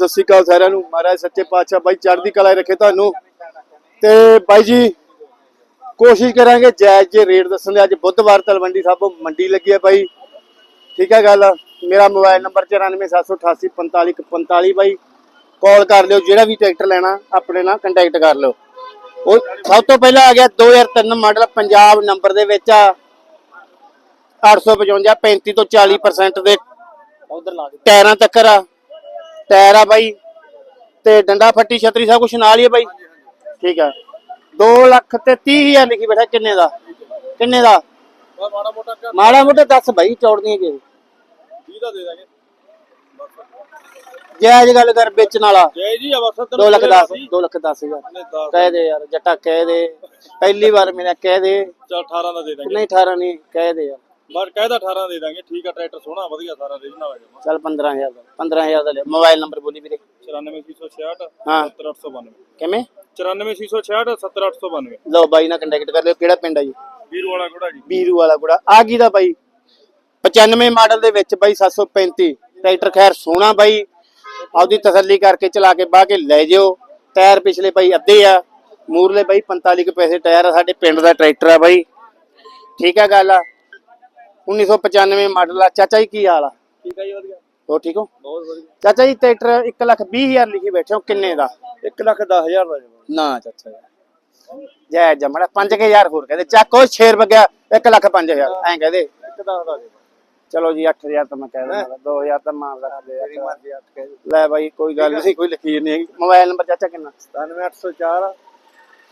ਸਤਿ ਸ਼੍ਰੀ ਅਕਾਲ ਸਾਰਿਆਂ ਨੂੰ। ਮਹਾਰਾਜ ਸੱਚੇ ਪਾਤਸ਼ਾਹ ਬਾਈ ਚੜ੍ਹਦੀ ਕਲਾ ਰੱਖੇ ਤੁਹਾਨੂੰ। ਤੇ ਬਾਈ ਜੀ ਕੋਸ਼ਿਸ਼ ਕਰਾਂਗੇ ਜਾਇਜ਼ ਜੇ ਰੇਟ ਦੱਸਣ ਦੇ। ਅੱਜ ਬੁੱਧਵਾਰ ਤਲਵੰਡੀ ਸਾਹਿਬ ਮੰਡੀ ਲੱਗੀ ਹੈ ਬਾਈ। ਠੀਕ ਹੈ ਗੱਲ। ਮੇਰਾ ਮੋਬਾਈਲ ਨੰਬਰ 9478845145 ਬਾਈ। ਕਾਲ ਕਰ ਲਿਓ ਜਿਹੜਾ ਵੀ ਟਰੈਕਟਰ ਲੈਣਾ ਆਪਣੇ ਨਾਲ ਕੰਟੈਕਟ ਕਰ ਲਿਓ। ਉਹ ਸਭ ਤੋਂ ਪਹਿਲਾਂ ਆ ਗਿਆ 2003 ਮਾਡਲ ਪੰਜਾਬ ਨੰਬਰ ਦੇ ਵਿੱਚ ਆ। 855 35 ਤੋਂ 40% ਦੇ ਉਧਰ ਲਾ ਦੇ ਟਾਇਰਾਂ ਤੱਕਰ ਆ। ਟਾਇਰ ਆ ਬਾਈ ਤੇ ਡੰਡਾ ਫੱਟੀ ਛਤਰੀ ਸਭ ਕੁਝ ਨਾਲ ਹੀ ਹੈ ਬਾਈ। ਠੀਕ ਆ। 2 ਲੱਖ ਤੇ 30 ਹਜ਼ਾਰ ਲਿਖੀ ਬੈਠਾ ਕਿੰਨੇ ਦਾ? ਕਿੰਨੇ ਦਾ? ਮਾੜਾ ਮੋਟਾ ਕਰ ਮਾੜਾ ਮੋਟਾ ਦੱਸ ਬਾਈ ਚੌੜਦੀਆਂ ਜੇ 20 ਦਾ ਦੇ ਦਾਂਗੇ ਜਾਇਜ਼ ਗੱਲ ਕਰ ਵੇਚਣ ਵਾਲਾ। ਜੈ ਜੀ ਆ ਬਸ 2 ਲੱਖ 10 2 ਲੱਖ 10 ਹਜ਼ਾਰ। ਨੇ 10 ਕਹਿ ਦੇ ਯਾਰ ਜੱਟਾ ਕਹਿ ਦੇ। ਪਹਿਲੀ ਵਾਰ ਮੇਰਾ ਕਹਿ ਦੇ। ਚਲ 18 ਦਾ ਦੇ ਦਾਂਗੇ। ਨਹੀਂ 18 ਨਹੀਂ ਕਹਿ ਦੇ ਯਾਰ। ਬਸ ਕਹਿਦਾ 18 ਦੇ ਦਾਂਗੇ ਠੀਕ ਆ ਟਰੈਕਟਰ ਸੋਹਣਾ ਵਧੀਆ ਸਾਰਾ ਰੀਜਨਲ ਆ ਜਮਾ। ਚੱਲ 15000 ਦਾ 15000 ਦਾ ਲੈ ਮੋਬਾਈਲ ਨੰਬਰ ਬੋਲੀ ਵੀਰੇ। 94666 ਹਾਂ। 70892 ਕਿਵੇਂ? 94666 70892 ਲਓ ਬਾਈ ਨਾਲ ਕੰਟੈਕਟ ਕਰ ਲਿਓ। ਕਿਹੜਾ ਪਿੰਡ ਆ ਜੀ? ਵੀਰੂ ਵਾਲਾ ਘੋੜਾ ਜੀ। ਬੀਰੂ ਵਾਲਾ ਗੁੜਾ ਆ ਗਈ ਦਾ ਬਾਈ? 95 ਮਾਡਲ ਦੇ ਵਿੱਚ ਬਾਈ 735 ਟਰੈਕਟਰ ਖੈਰ ਸੋਹਣਾ ਬਾਈ। ਆਪਦੀ ਤਸੱਲੀ ਕਰਕੇ ਚਲਾ ਕੇ ਬਾਹ ਕੇ ਲੈ ਜਿਓ। ਟਾਇਰ ਪਿਛਲੇ ਬਾਈ ਅੱਧੇ ਆ। ਮੂਰਲੇ ਬਾਈ 45 ਕੁ ਪੈਸੇ ਟਾਇਰ ਆ ਸਾਡੇ ਪਿੰਡ ਦਾ ਟਰੈਕਟਰ ਆ ਬਾਈ। ਠੀਕ ਆ ਗੱਲ ਆ। 1995 ਮਾਡਲ ਆ। ਚਾਚਾ ਜੀ ਕੀ ਹਾਲ ਆ? ਠੀਕ ਆ ਜੀ ਵਧੀਆ। ਹੋ ਠੀਕ ਹੋ? ਬਹੁਤ ਵਧੀਆ। ਚਾਚਾ ਜੀ ਟਰੈਕਟਰ 1 ਲੱਖ 20 ਹਜ਼ਾਰ ਲਿਖੀ ਬੈਠੇ ਹੋ ਕਿੰਨੇ ਦਾ? 1 ਲੱਖ 10000 ਦਾ ਜਮਾ ਨਾ ਚਾਚਾ ਜੀ। ਜੈ ਜਮੜਾ 5000 ਹੋਰ ਕਹਦੇ। ਚੱਕੋ ਸ਼ੇਰ ਵਗਿਆ 1 ਲੱਖ 5000 ਐਂ ਕਹਦੇ। 1 10 ਦਾ ਦੇ ਚਲੋ ਜੀ 8000 ਤਾਂ ਮੈਂ ਕਹਿ ਦਿੰਦਾ 2000 ਤਾਂ ਮਾਨ ਰੱਖ ਦੇ ਤੇਰੀ ਮਰਜ਼ੀ ਅੱਠ ਕਹਿ ਲੈ ਬਾਈ ਕੋਈ ਗੱਲ ਨਹੀਂ। ਕੋਈ ਲਖੀਰ ਨਹੀਂ ਹੈਗੀ। ਮੋਬਾਈਲ ਨੰਬਰ ਚਾਚਾ ਕਿੰਨਾ? 97804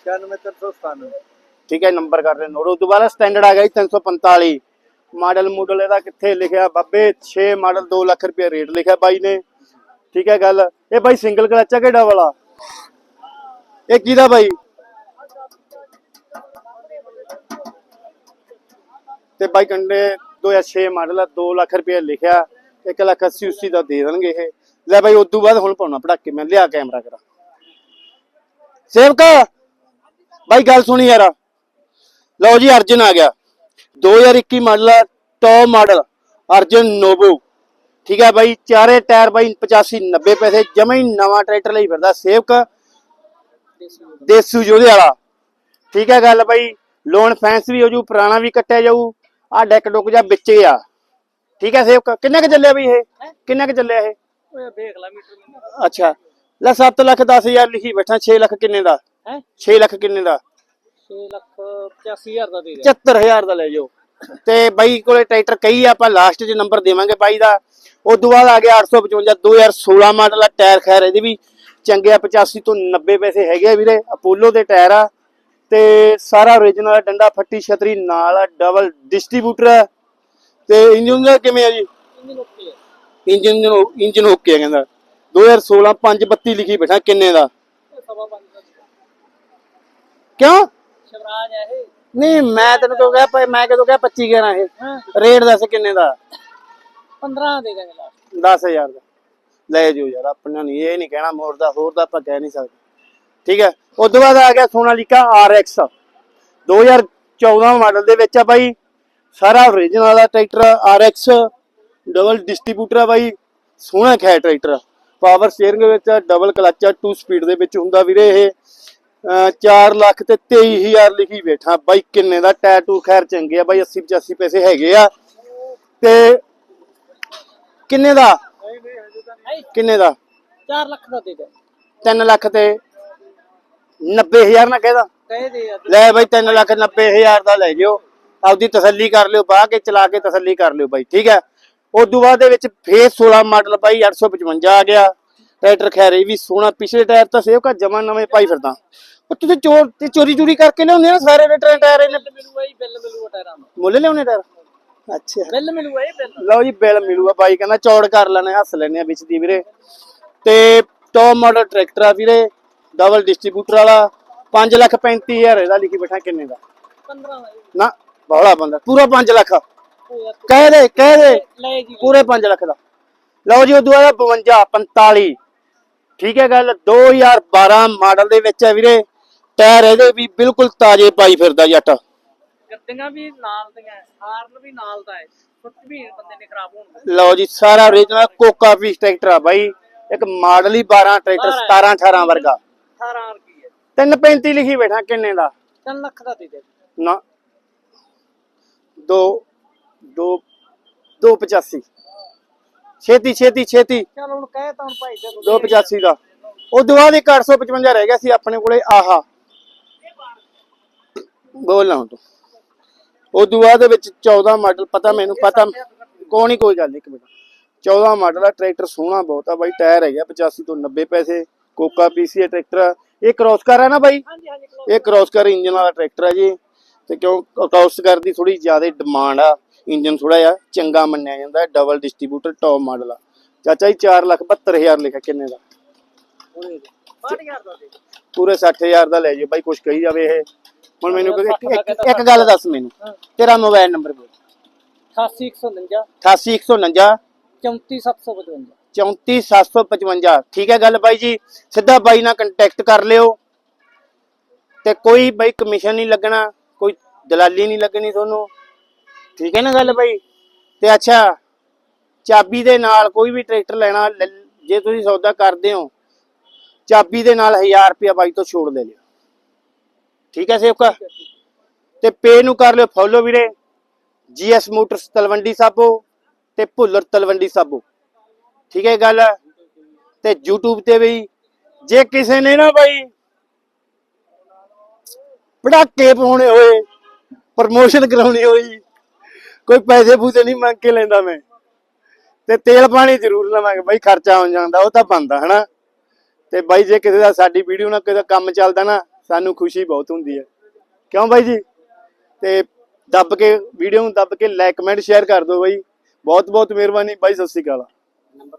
96397 ਠੀਕ ਹੈ ਨੰਬਰ ਕਰ ਰਹੇ ਨੋਟ ਦੁਬਾਰਾ ਸਟੈਂਡਰਡ ਆ ਗਿਆ ਜੀ 345 ਮਾਡਲ ਮੂਡਲ ਇਹਦਾ ਕਿੱਥੇ ਲਿਖਿਆ? ਬੱਬੇ 6 ਮਾਡਲ 2 ਲੱਖ ਰੁਪਏ ਰੇਟ ਲਿਖਿਆ ਬਾਈ ਨੇ। ਠੀਕ ਹੈ ਗੱਲ? ਇਹ ਬਾਈ ਸਿੰਗਲ ਕਲਚ ਆ ਕਿਹੜਾ ਵਾਲਾ? ਇਹ ਕਿਹਦਾ ਬਾਈ? ਤੇ ਬਾਈ ਕੰਡੇ 2006 ਮਾਡਲ ਆ 2 ਲੱਖ ਰੁਪਏ ਲਿਖਿਆ। 1 ਲੱਖ 80 80 ਦਾ ਦੇ ਦੇਣਗੇ ਇਹ। ਲੈ ਬਾਈ, ਉਦੋਂ ਬਾਅਦ ਹੁਣ ਪਾਉਣਾ ਪੜਾਕੇ ਮੈਂ ਲਿਆ ਕੈਮਰਾ ਕਰਾ। ਸੇਵਕਾ, ਬਾਈ ਗੱਲ ਸੁਣੀ ਯਾਰ। ਲਓ ਜੀ, ਅਰਜਨ ਆ ਗਿਆ। 2021 model top model Arjun Novo. ਠੀਕ ਹੈ ਬਾਈ ਚਾਰੇ ਟਾਇਰ ਬਾਈ 85 90 ਪੈਸੇ ਜਮਾ ਹੀ ਨਵਾਂ ਟਰੈਕਟਰ ਲਈ ਫਿਰਦਾ ਸੇਵਕ ਦੇਸੂ ਜੋਧੇ ਵਾਲਾ। ਠੀਕ ਹੈ ਗੱਲ ਬਾਈ ਲੋਨ ਫੈਂਸ ਵੀ ਹੋ ਜੂ ਪੁਰਾਣਾ ਵੀ ਕੱਟਿਆ ਜਾਊ ਆ ਡੈਕ ਡੁੱਕ ਜਾ ਵਿੱਚੇ ਆ ਠੀਕ ਹੈ ਸੇਵਕ ਕਿੰਨੇ ਕ ਚੱਲਿਆ ਬਈ ਇਹ? ਕਿੰਨੇ ਕ ਚੱਲਿਆ ਇਹ? ਓਏ ਦੇਖ ਲੈ ਮੀਟਰ ਅੱਛਾ ਲੈ 7 ਲੱਖ 10 ਹਜ਼ਾਰ ਲਿਖੀ ਬੈਠਾ 6 ਲੱਖ ਕਿੰਨੇ ਦਾ? ਹੈ? 6 ਲੱਖ ਕਿੰਨੇ ਦਾ? 6 ਲੱਖ 85000 ਦਾ ਦੇ 74000 ਦਾ ਲੈ ਜਾਓ। ਤੇ ਬਾਈ ਕੋਲੇ ਟਰੈਕਟਰ ਕਈ ਆ ਆਪਾਂ ਲਾਸਟ 'ਚ ਨੰਬਰ ਦੇਵਾਂਗੇ ਬਾਈ ਦਾ। ਉਸ ਤੋਂ ਬਾਅਦ ਆ ਗਿਆ 855 2016 ਮਾਡਲ ਆ ਟਾਇਰ ਖੈਰ ਇਹਦੇ ਵੀ ਚੰਗੇ ਆ 85 ਤੋਂ 90 ਪੈਸੇ ਹੈਗੇ ਆ ਵੀਰੇ ਅਪੋਲੋ ਦੇ ਟਾਇਰ ਆ। ਤੇ ਸਾਰਾ origignal ਡੰਡਾ ਫੱਟੀ ਛਤਰੀ ਨਾਲ ਆ ਡਬਲ ਡਿਸਟ੍ਰੀਬਿਊਟਰ ਆ। ਤੇ ਇੰਜਨ ਦਾ ਕਿਵੇਂ ਆ ਜੀ? ਇੰਜਨ ਓਕੇ ਹੈ ਇੰਜਨ ਇੰਜਨ ਓਕੇ ਆ ਕਹਿੰਦਾ। 2016 532 ਲਿਖੀ ਬੈਠਾ ਕਿੰਨੇ ਦਾ? ਕਿਉਂ? ਸ਼ਿਵਰਾਜ ਹੈ ਇਹ। ਨਹੀਂ ਮੈਂ ਤੈਨੂੰ ਕਿਉਂ ਕਿਹਾ ਮੈਂ ਕਦੋਂ ਕਿਹਾ 25 ਕਹਿਣਾ ਇਹ। ਰੇਟ ਦੱਸ ਕਿੰਨੇ ਦਾ? 15 ਦੇ ਦਾਂਗੇ ਲਾਸਟ 10000 ਦਾ। ਲੈ ਜਾਓ ਯਾਰ ਆਪਣਾ ਨਹੀਂ ਇਹ ਨਹੀਂ ਕਹਿਣਾ ਮੋੜ ਦਾ ਹੋਰ ਦਾ ਆਪਾਂ ਕਹਿ ਨਹੀਂ ਸਕਦੇ। ਠੀਕ ਹੈ? ਉਸ ਤੋਂ ਬਾਅਦ ਆ ਗਿਆ ਸੋਨਾਲੀਕਾ RX 2014 ਮਾਡਲ ਦੇ ਵਿੱਚ ਆ ਬਾਈ ਸਾਰਾ origignal ਦਾ ਟਰੈਕਟਰ RX ਡਬਲ ਡਿਸਟ੍ਰੀਬਿਊਟਰ ਆ ਬਾਈ ਸੋਹਣਾ ਖੈ ਟਰੈਕਟਰ ਪਾਵਰ ਸਟੀਅਰਿੰਗ ਵਿੱਚ ਡਬਲ ਕਲਚ ਆ 2 ਸਪੀਡ ਦੇ ਵਿੱਚ ਹੁੰਦਾ ਵੀਰੇ ਇਹ। 4 ਲੱਖ ਤੇ 23000 ਲਿਖੀ ਬੈਠਾ। ਬਾਈ ਕਿੰਨੇ ਦਾ? ਟੈਟੂ ਖੈਰ ਚੰਗੇ ਆ ਬਾਈ 80 85 ਪੈਸੇ ਹੈਗੇ ਆ। ਤੇ ਕਿੰਨੇ ਦਾ? ਕਿੰਨੇ ਦਾ? 4 ਲੱਖ ਦਾ ਦੇ ਦੇ। 3 ਲੱਖ ਤੇ 90000 ਨਾ ਕਹਿਦਾ ਕਹਿ ਦੇ ਯਾਰ ਲੈ ਬਾਈ 3 ਲੱਖ 90000 ਦਾ ਲੈ ਜਿਓ। ਆਪਦੀ ਤਸੱਲੀ ਕਰ ਲਿਓ ਬਾਹ ਕੇ ਚਲਾ ਕੇ ਤਸੱਲੀ ਕਰ ਲਿਓ ਬਾਈ ਠੀਕ ਹੈ? ਉਸ ਤੋਂ ਬਾਅਦ ਦੇ ਵਿੱਚ ਫੇਸ 16 ਮਾਡਲ ਬਾਈ 855 ਆ ਗਿਆ। ਟਰੈਕਟਰ ਖੈਰ ਇਹ ਵੀ ਸੋਹਣਾ ਪਿਛਲੇ ਟਾਇਰ ਤਾਂ ਸੇਵ ਕਾ ਜਮਾ ਨਵੇਂ ਪਾਈ ਫਿਰਦਾ। ਉਹ ਤੁਸੀਂ ਚੋਰ ਤੇ ਚੋਰੀ ਚੋਰੀ ਕਰਕੇ ਲਿਆਉਂਦੇ ਆ ਸਾਰੇ ਦੇ ਟਾਇਰ ਇਹਨੇ? ਮਿਲੂਗਾ ਹੀ ਬਿੱਲ ਮਿਲੂਗਾ ਟਾਇਰਾਂ ਦਾ ਮੁੱਲ ਲਿਆਉਣੇ ਟਾਇਰ? ਅੱਛਾ। ਬਿੱਲ ਮਿਲੂਗਾ ਇਹ ਬਿੱਲ। ਲਓ ਜੀ ਬਿੱਲ ਮਿਲੂਗਾ ਬਾਈ ਕਹਿੰਦਾ ਚੌੜ ਕਰ ਲੈਣੇ ਹੱਸ ਲੈਣੇ ਆ ਵਿੱਚ ਦੀ ਵੀਰੇ। ਤੇ ਟੌਪ ਮਾਡਲ ਟਰੈਕਟਰ ਆ ਵੀਰੇ ਡਬਲ ਡਿਸਟ੍ਰੀਬਿਊਟਰ ਵਾਲਾ 5 ਲੱਖ 35000 ਇਹਦਾ ਲਿਖੀ ਬੈਠਾ ਕਿੰਨੇ ਦਾ? 15 ਦਾ ਇਹ। ਨਾ ਬੋਲਾ ਬੰਦਾ ਪੂਰਾ 5 ਲੱਖ। ਉਹ ਕਹਿ ਦੇ ਕਹਿ ਦੇ ਲੈ ਜੀ। ਪੂਰੇ 5 ਲੱਖ ਦਾ। ਲਓ ਜੀ ਉਦੋਂ ਬਾਅਦ 52 45 ਠੀਕ ਹੈ ਗੱਲ 2012 ਮਾਡਲ ਦੇ ਵਿੱਚ ਹੈ ਵੀਰੇ ਟਾਇਰ ਇਹਦੇ ਵੀ ਬਿਲਕੁਲ ਤਾਜ਼ੇ ਪਾਈ ਫਿਰਦਾ ਜੱਟ। ਗੱਡੀਆਂ ਵੀ ਨਾਲ ਦੀਆਂ ਹਾਰਨ ਵੀ ਨਾਲ ਦਾ ਹੈ ਸੁੱਚ ਵੀ ਬੰਦੇ ਨੇ ਖਰਾਬ ਹੋਣ ਲਓ ਜੀ ਸਾਰਾ origignal ਕੋਕਾ ਪੀਸ ਟਰੈਕਟਰ ਆ ਬਾਈ ਇੱਕ ਮਾਡਲ ਹੀ 12 ਟਰੈਕਟਰ 17 18 ਵਰਗਾ। 18 ਰੁਪਏ 335 ਲਿਖੀ ਬੈਠਾ ਕਿੰਨੇ ਦਾ? 3 ਲੱਖ ਦਾ ਦੇ ਦੇ। ਨਾ 2 2 285 ਛੇਤੀ ਛੇਤੀ ਛੇਤੀ। ਚਲ ਹੁਣ ਕਹੇ ਤਾਂ ਭਾਈ ਦੇ 285 ਦਾ। ਉਹ ਤੋਂ ਬਾਅਦ ਇੱਕ 855 ਰਹਿ ਗਿਆ ਸੀ ਆਪਣੇ ਕੋਲੇ ਆਹਾ। ਬੋਲ ਨਾ ਤੂੰ। ਉਹ ਤੋਂ ਬਾਅਦ ਦੇ ਵਿੱਚ 14 ਮਾਡਲ ਪਤਾ ਮੈਨੂੰ ਪਤਾ ਕੋਈ ਨਹੀਂ ਕੋਈ ਗੱਲ ਇੱਕ ਮਿੰਟ। 14 ਮਾਡਲ ਆ ਟਰੈਕਟਰ ਸੋਹਣਾ ਬਹੁਤ ਆ ਬਾਈ ਟਾਇਰ ਹੈਗਾ 85 ਤੋਂ 90 ਪੈਸੇ ਕੋਕਾ ਪੀਸੀ ਟਰੈਕਟਰ। ਇਹ ਕ੍ਰੋਸ ਕਰ ਹੈ ਨਾ ਬਾਈ? ਇਹ ਕ੍ਰੋਸ ਕਰ ਇੰਜਨ ਵਾਲਾ ਟਰੈਕਟਰ ਹੈ ਜੀ। ਤੇ ਕਿਉਂ ਕ੍ਰੋਸ ਕਰ ਦੀ ਥੋੜੀ ਜ਼ਿਆਦਾ ਡਿਮਾਂਡ ਆ। ਇੰਜਨ ਥੋੜਾ ਜਿਹਾ ਚੰਗਾ ਮੰਨਿਆ ਜਾਂਦਾ ਡਬਲ ਡਿਸਟ੍ਰੀਬਿਊਟਰ ਟੌਪ ਮਾਡਲ ਆ। ਚਾਚਾ ਜੀ 472000 ਲਿਖਿਆ ਕਿੰਨੇ ਦਾ? ਉਹਦੇ 60000 ਦਾ ਦੇ। ਪੂਰੇ 60000 ਦਾ ਲੈ ਜਾਓ ਬਾਈ ਕੁਛ ਕਹੀ ਜਾਵੇ ਇਹ। ਹੁਣ ਮੈਨੂੰ ਇੱਕ- ਇੱਕ ਗੱਲ ਦੱਸ ਮੈਨੂੰ। ਤੇਰਾ ਮੋਬਾਈਲ ਨੰਬਰ ਬੋਲ। 88149 88149 34755 34755 ਠੀਕ ਹੈ ਗੱਲ ਬਾਈ ਜੀ। ਸਿੱਧਾ ਬਾਈ ਨਾਲ ਕੰਟੈਕਟ ਕਰ ਲਿਓ। ਤੇ ਕੋਈ ਬਾਈ ਕਮਿਸ਼ਨ ਨਹੀਂ ਲੱਗਣਾ ਕੋਈ ਦਲਾਲੀ ਨਹੀਂ ਲੱਗਣੀ ਤੁਹਾਨੂੰ। ਠੀਕ ਹੈ ਨਾ ਗੱਲ ਬਾਈ? ਤੇ ਅੱਛਾ, ਚਾਬੀ ਦੇ ਨਾਲ ਕੋਈ ਵੀ ਟਰੈਕਟਰ ਲੈਣਾ ਜੇ ਤੁਸੀਂ ਸੌਦਾ ਕਰਦੇ ਹੋ, ਚਾਬੀ ਦੇ ਨਾਲ 1000 ਰੁਪਇਆ ਬਾਈ ਤੋਂ ਛੋੜ ਦੇ ਲਿਓ। ਠੀਕ ਹੈ ਸੇਵਕਾ? ਤੇ ਪੇ ਨੂੰ ਕਰ ਲਿਓ, ਫੋਲੋ ਵੀਰੇ। ਜੀਐਸ ਮੋਟਰਸ ਤਲਵੰਡੀ ਸਾਬੋ ਤੇ ਭੁੱਲਰ ਤਲਵੰਡੀ ਸਾਬੋ। ਠੀਕ ਹੈ ਗੱਲ? ਤੇ YouTube ਤੇ ਵੀ। ਜੇ ਕਿਸੇ ਨੇ ਨਾ ਬਾਈ ਪੜਾਕੇ ਪਾਉਣੇ ਹੋਏ ਪ੍ਰਮੋਸ਼ਨ ਕਰਾਉਣੀ ਹੋਈ ਕੋਈ ਪੈਸੇ ਪੂਸੇ ਨਹੀਂ ਮੰਗ ਕੇ ਲੈਂਦਾ ਮੈਂ। ਤੇ ਤੇਲ ਪਾਣੀ ਜ਼ਰੂਰ ਲਵਾਂਗੇ। ਬਾਈ ਖਰਚਾ ਹੋ ਜਾਂਦਾ, ਉਹ ਤਾਂ ਬੰਦਾ ਹਨਾ? ਤੇ ਬਾਈ ਜੇ ਕਿਸੇ ਦਾ ਸਾਡੀ ਵੀਡੀਓ ਨਾਲ ਕਿਸੇ ਦਾ ਕੰਮ ਚੱਲਦਾ ਨਾ, ਸਾਨੂੰ ਖੁਸ਼ੀ ਬਹੁਤ ਹੁੰਦੀ ਹੈ। ਕਿਉਂ ਬਾਈ ਜੀ? ਤੇ ਦੱਬ ਕੇ, ਵੀਡੀਓ ਨੂੰ ਦੱਬ ਕੇ ਲਾਈਕ ਕਮੈਂਟ ਸ਼ੇਅਰ ਕਰ ਦਿਓ ਬਾਈ। ਬਹੁਤ ਬਹੁਤ ਮਿਹਰਬਾਨੀ ਬਾਈ, ਸਤਿ ਸ਼੍ਰੀ ਅਕਾਲ।